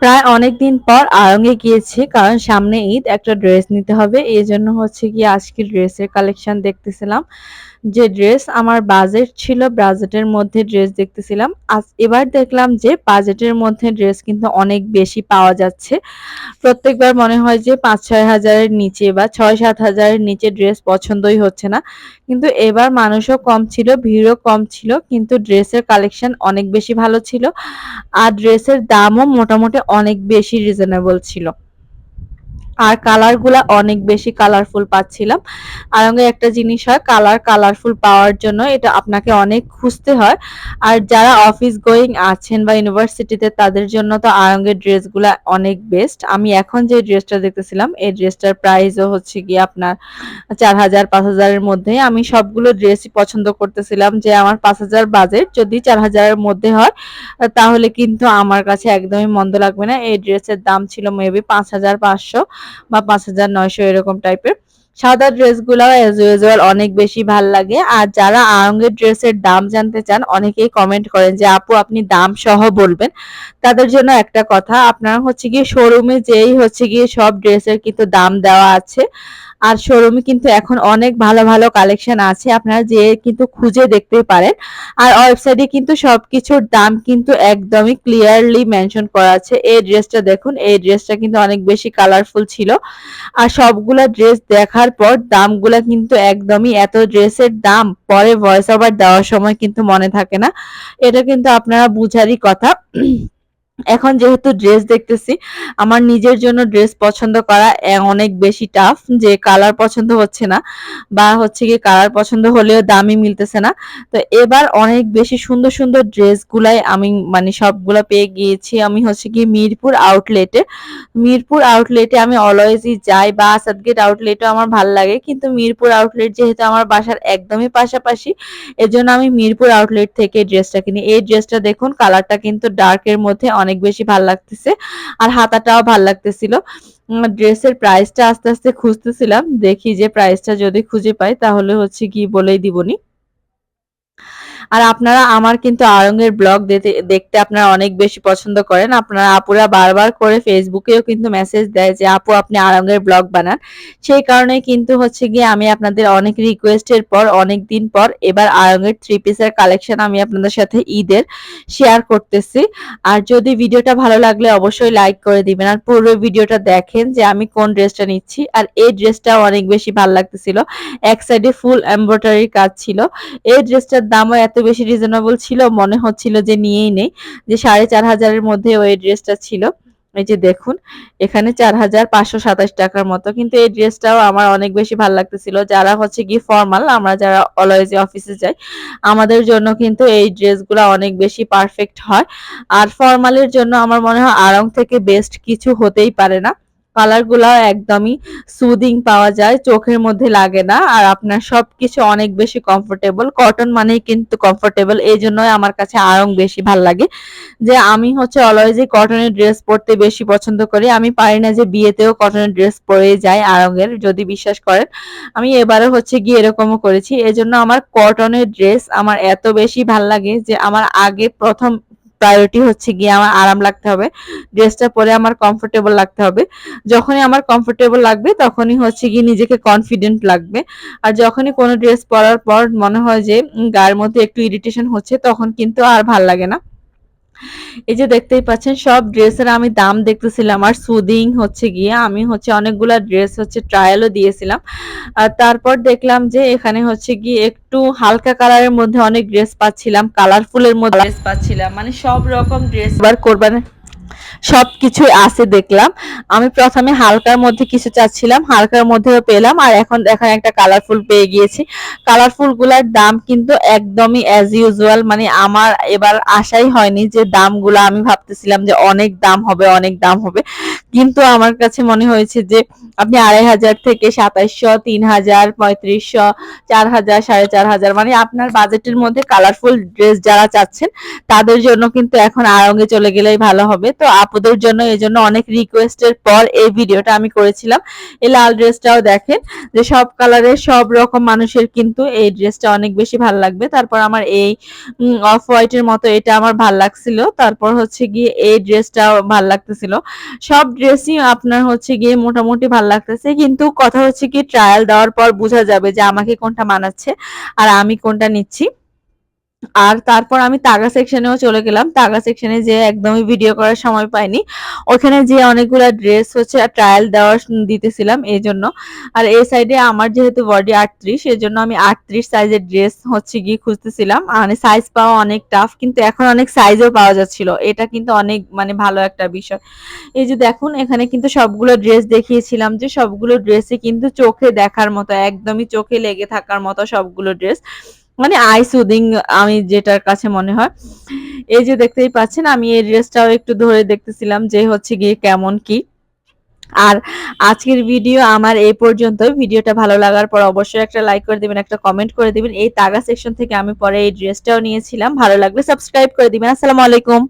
প্রায় অনেক দিন পর আয়ঙ্গে গিয়েছি, কারণ সামনে ঈদ, একটা ড্রেস নিতে হবে। এই জন্য হচ্ছে গিয়ে আজকে ড্রেসের কালেকশন দেখতেছিলাম। যে ড্রেস আমার বাজেট ছিল বাজেটের মধ্যে ড্রেস দেখতেছিলাম। আজ এবার দেখলাম যে বাজেটের মধ্যে ড্রেস কিন্তু অনেক বেশি পাওয়া যাচ্ছে। প্রত্যেকবার মনে হয় যে পাঁচ ছয় হাজারের নিচে বা ছয় সাত হাজারের নিচে ড্রেস পছন্দই হচ্ছে না। কিন্তু এবার মানুষও কম ছিল, ভিড়ও কম ছিল, কিন্তু ড্রেসের কালেকশন অনেক বেশি ভালো ছিল। আর ড্রেসের দামও মোটামুটি অনেক বেশি রিজনেবল ছিল। আর কালারগুলা অনেক বেশি কালারফুল পাচ্ছিলাম। আরঙ্গে একটা জিনিস হয় কালার কালারফুল পাওয়ার জন্য এটা আপনাকে অনেক খুঁজতে হয়। আর যারা অফিস গোয়িং আছেন বা ইউনিভার্সিটিতে তাদের জন্য তো আরঙ্গের ড্রেসগুলা অনেক বেস্ট আমি এখন যে ড্রেসটা দেখতেছিলাম, এই ড্রেসটার প্রাইসও হচ্ছে গিয়ে আপনার চার হাজার, পাঁচ হাজারের মধ্যে আমি সবগুলো ড্রেসই পছন্দ করতেছিলাম যে আমার পাঁচ হাজার বাজেট যদি চার হাজারের মধ্যে হয়, তাহলে কিন্তু আমার কাছে একদমই মন্দ লাগবে না। এই ড্রেসের দাম ছিল মেবি পাঁচ হাজার পাঁচশো। বা পাঁচ হাজার নয়শো এরকম টাইপের সাদা ড্রেসগুলো অ্যাজ ইউজুয়াল অনেক বেশি ভালো লাগে। আর যারা আরঙ্গের ড্রেসের দাম জানতে চান, অনেকেই কমেন্ট করেন যে, আপু, আপনি দাম সহ বলবেন। তাদের জন্য একটা কথা, আপনারা হচ্ছে গিয়ে শোরুমে যেই হচ্ছে গিয়ে সব ড্রেসের কিন্তু দাম দেওয়া আছে। আর শোরুমে কিন্তু এখন অনেক ভালো ভালো কালেকশন আছে, আপনারা যে কিন্তু খুঁজে দেখতে পারেন। আর ওয়েবসাইটে কিন্তু সবকিছুর দাম কিন্তু একদমই ক্লিয়ারলি মেনশন করা আছে। এই ড্রেসটা দেখুন, এই ড্রেসটা কিন্তু অনেক বেশি কালারফুল ছিল। আর সবগুলা ড্রেস দেখার পর দামগুলা কিন্তু একদমই, এত ড্রেসের দাম পরে ভয়েস ওভার দেওয়ার সময় কিন্তু মনে থাকে না। এটা কিন্তু আপনারা বুঝারই কথা। এখন যেহেতু ড্রেস দেখতেছি, আমার নিজের জন্য ড্রেস পছন্দ করা অনেক বেশি টাফ যে কালার পছন্দ হচ্ছে না বা হচ্ছে কি কালার পছন্দ হলেও দামই মিলতেছে না। তো এবার অনেক বেশি সুন্দর সুন্দর ড্রেসগুলাই আমি মানে সবগুলো পেয়ে গিয়েছি। আমি হচ্ছে কি মিরপুর আউটলেটে মিরপুর আউটলেটে আমি অলওয়েজই যাই বা আসাদগেট আউটলেটও আমার ভালো লাগে। কিন্তু মিরপুর আউটলেট যেহেতু আমার বাসার একদমই পাশাপাশি, এজন্য আমি মিরপুর আউটলেট থেকে ড্রেসটা কিনি। এই ড্রেসটা দেখুন কালারটা কিন্তু ডার্কের মধ্যে অনেক অনেক বেশি ভালো লাগতেছে। আর হাতাটাও ভালো লাগতেছিল। ড্রেসের প্রাইসটা আস্তে আস্তে খুঁজতেছিলাম। দেখি যে প্রাইসটা যদি খুঁজে পাই, তাহলে হচ্ছে কি বলেই দিবনি। আর আপনারা আমার কিন্তু আরঙ্গের ব্লগ দেখতে আপনারা অনেক বেশি পছন্দ করেন। আপনারা আপুরা বারবার করে ফেসবুকেও কিন্তু মেসেজ দেয় যে, আপু, আপনি আরঙ্গের ব্লগ বানান। সেই কারণে কিন্তু হচ্ছে গিয়ে আমি আপনাদের অনেক রিকোয়েস্টের পর, অনেক দিন পর এবার আরঙ্গের থ্রি পিসের কালেকশন আমি আপনাদের সাথে ঈদের শেয়ার করতেছি। আর যদি ভিডিওটা ভালো লাগলে অবশ্যই লাইক করে দিবেন। আর পুরো ভিডিওটা দেখেন যে আমি কোন ড্রেসটা নিচ্ছি। আর এই ড্রেসটাও অনেক বেশি ভালো লাগতেছিল। এক সাইডে ফুল এমব্রয়ডারির কাজ ছিল। এই ড্রেসটার দামও এত বেশি রিজনেবল ছিল, মনে হচ্ছিল যে নিয়েই নেই। যে সাড়ে চার হাজারের মধ্যে ওই ড্রেসটা ছিল। এই যে দেখুন, এখানে চার হাজার পাঁচশো সাতাশ টাকার মতো। কিন্তু এই ড্রেসটাও আমার অনেক বেশি ভালো লাগতেছিল। যারা হচ্ছে কি ফর্মাল আমরা যারা অলওয়েজ অফিসে যাই, আমাদের জন্য কিন্তু এই ড্রেসগুলো অনেক বেশি পারফেক্ট হয়। আর ফর্মালের জন্য আমার মনে হয় আরং থেকে বেস্ট কিছু হতেই পারে না। কালারগুলো একদমই সুদিং পাওয়া যায়, চোখের মধ্যে লাগে না আর আপনার সবকিছু অনেক বেশি কমফোর্টেবল কটন মানেই কিন্তু কমফোর্টেবল এই জন্যই আমার কাছে আরং বেশি ভালো লাগে। যে আমি হচ্ছে অলওয়েজই কটনের ড্রেস পরতে বেশি পছন্দ করি। আমি পারি না যে বিয়েতেও কটনের ড্রেস পরে যাই আরঙের যদি বিশ্বাস করেন। আমি এবারে হচ্ছে গিয়ে এরকমও করেছি। এজন্য আমার কটনের ড্রেস আমার এত বেশি ভালো লাগে যে আমার আগে প্রথম প্রায়োরিটি হচ্ছে গিয়ে আমার আরাম লাগতে হবে ড্রেসটা পরে আমার কমফোর্টেবল লাগতে হবে। যখনই আমার কমফোর্টেবল লাগবে, তখনই হচ্ছে গিয়ে নিজেকে কনফিডেন্ট লাগবে। আর যখনই কোনো ড্রেস পরার পর মনে হয় যে গায়ের মধ্যে একটু ইরিটেশন হচ্ছে, তখন কিন্তু আর ভালো লাগে না। এই যে দেখতেই পাচ্ছেন, সব ড্রেসের আমি দাম দেখতেছিলাম। আর সুদিং হচ্ছে গিয়ে, আমি হচ্ছে অনেকগুলা ড্রেস হচ্ছে ট্রায়ালও দিয়েছিলাম। আর তারপর দেখলাম যে এখানে হচ্ছে গিয়ে একটু হালকা কালারের মধ্যে অনেক ড্রেস পাচ্ছিলাম, কালারফুলের মধ্যে ড্রেস পাচ্ছিলাম। মানে সব রকম ড্রেস বার করবেন সবকিছুই আছে দেখলাম। আমি প্রথমে হালকার মধ্যে কিছু চাচ্ছিলাম, হালকার মধ্যেও পেলাম, আর এখন এখন একটা কালারফুল পেয়ে গিয়েছি। কালারফুলগুলার দাম কিন্তু একদমই অ্যাজ ইউজুয়াল মানে আমার এবার আশাই হয়নি যে দামগুলো আমি ভাবতেছিলাম যে অনেক দাম হবে, অনেক দাম হবে। কিন্তু আমার কাছে মনে হয়েছে যে আপনি আড়াই হাজার থেকে সাতাইশশো, তিন হাজার, পঁয়ত্রিশশো, চার হাজার, সাড়ে চার হাজার মানে আপনার বাজেটের মধ্যে কালারফুল ড্রেস যারা চাচ্ছেন, তাদের জন্য কিন্তু এখন আড়ঙ্গে চলে গেলেই ভালো হবে। তো আপুদের জন্য, এই জন্য অনেক রিকোয়েস্টের পর এই ভিডিওটা আমি করেছিলাম। এই লাল ড্রেসটাও দেখেন যে সব কালারের সব রকম মানুষের কিন্তু এই ড্রেসটা অনেক বেশি ভালো লাগবে। তারপর আমার এই অফ হোয়াইটের মতো এটা আমার ভালো লাগছিল। তারপর হচ্ছে গিয়ে এই ড্রেসটাও ভালো লাগতেছিল। সব ড্রেসই আপনার হচ্ছে গিয়ে মোটামুটি ভালো লাগতেছে। কিন্তু কথা হচ্ছে কি ট্রায়াল দেওয়ার পর বোঝা যাবে যে আমাকে কোনটা মানাচ্ছে আর আমি কোনটা নিচ্ছি। আর তারপর আমি তাগা সেকশনেও চলে গেলাম। তাগা সেকশনে যে একদমই ভিডিও করার সময় পাইনি। ওখানে যে অনেকগুলো ড্রেস হচ্ছে ট্রায়াল দেওয়ার দিতেছিলাম এই জন্য আর এই সাইডে আমার যেহেতু বডি আটত্রিশ এই জন্য আমি আটত্রিশ সাইজের ড্রেস হচ্ছে গিয়ে খুঁজতেছিলাম। মানে সাইজ পাওয়া অনেক টাফ কিন্তু এখন অনেক সাইজও পাওয়া যাচ্ছিল। এটা কিন্তু অনেক মানে ভালো একটা বিষয়। এই যে দেখুন, এখানে কিন্তু সবগুলো ড্রেস দেখিয়েছিলাম যে সবগুলো ড্রেসে কিন্তু চোখে দেখার মতো, একদমই চোখে লেগে থাকার মতো সবগুলো ড্রেস মানে আই সুদিং, আমি যেটার কাছে মনে হয়। এই যে দেখতেই পাচ্ছেন, আমি এই ড্রেসটাও একটু ধরে দেখতেছিলাম যে হচ্ছে গিয়ে কেমন কি। আর আজকের ভিডিও আমার এই পর্যন্ত ভিডিওটা ভালো লাগার পর অবশ্যই একটা লাইক করে দিবেন, একটা কমেন্ট করে দিবেন। এই তাগা সেকশন থেকে আমি পরে এই ড্রেসটাও নিয়েছিলাম। ভালো লাগলে সাবস্ক্রাইব করে দিবেন। আসসালামু আলাইকুম।